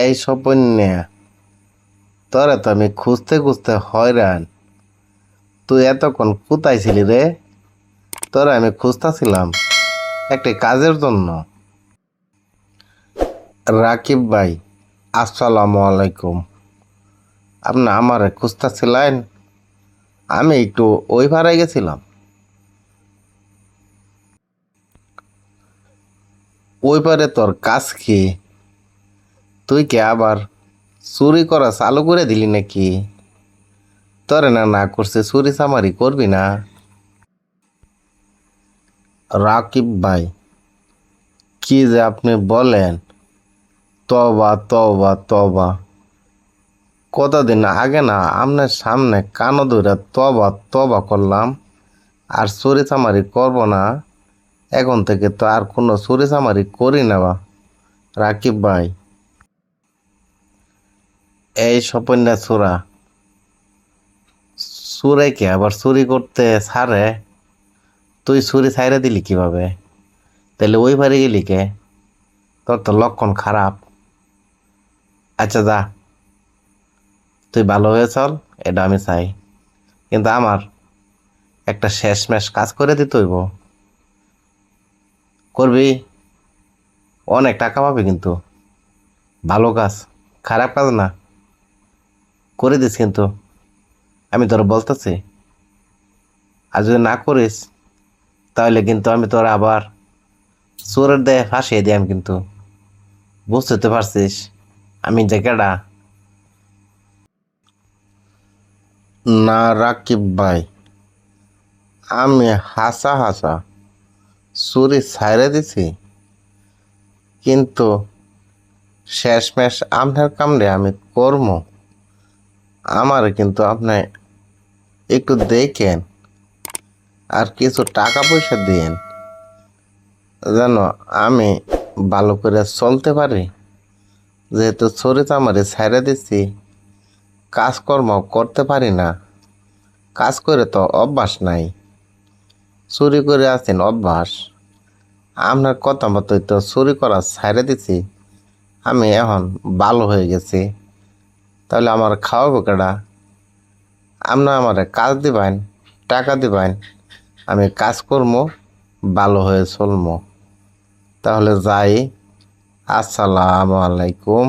এই সপন্যা, তোরে তো আমি খুঁজতে খুঁজতে হয়রান। তুই এতক্ষণ কোথায় ছিলি রে? তোরে আমি খুঁজতেছিলাম একটি কাজের জন্য। রাকিব ভাই, আসসালামু আলাইকুম। আপনি আমারে খুঁজতেছিলেন? আমি একটু ওই ভাড়ায় গেছিলাম। ওই পারে তোর কাজ কি? তুই কি আবার চুরি করা চালু করে দিলি নাকি? তোরে না না করছে চুরি চামারি করবি না? রাকিব ভাই, কি যে আপনি বলেন। তবা তবা তবা কতদিন আগে না আপনার সামনে কানো ধরে তবা তবা করলাম, আর চুরি চামারি করব না? এখন থেকে তো আর কোনো চুরি চামারি করি না বা। রাকিব ভাই এই সপন্যা চুরে। কি? আবার চুরি করতে ছাড়ে? তুই চুরি ছাইরে দিলি কীভাবে? তাহলে ওই বাড়ি গেলি কে? তোর তো লক্ষণ খারাপ। আচ্ছা যা। তুই ভালো হয়ে চল, এটা আমি চাই। কিন্তু আমার একটা শেষ ম্যাশ কাজ করে দিতে হইব। করবি? অনেক টাকা পাবি কিন্তু। ভালো কাজ। খারাপ কাজ না। করে দিস কিন্তু। আমি তোর বলতেছি, আর যদি না করিস, তাহলে কিন্তু আমি তোর আবার চোরের দেহে ফাঁসিয়ে দিয়াম কিন্তু। বুঝতে তো পারছিস? আমি জায়গাটা না, রাকিব ভাই, আমি হাসা হাসা চুরি ছাইরে দিছি, কিন্তু শেষমেশ আপনার কামড়ে আমি কর্ম। আমার কিন্তু আপনি একটু দেখেন আর কিছু টাকা পয়সা দিয়েন, যেন আমি ভালো করে চলতে পারি। যেহেতু চুরি চামারি ছাইরে দিছি, কাজকর্ম করতে পারি না, কাজ করে তো অভ্যাস নাই। চুরি করে আছেন অভ্যাস, আপনার কথা মতোই তো চুরি করা ছাইড়ে দিছি, আমি এখন ভালো হয়ে গেছি। তাহলে আমার খাওয়াবো কেডা? আপনার আমার কাজ দিবেন টাকা দিবেন আমি কাজ করব ভালো হয়ে চলবো তাহলে যাই, আসসালামু আলাইকুম।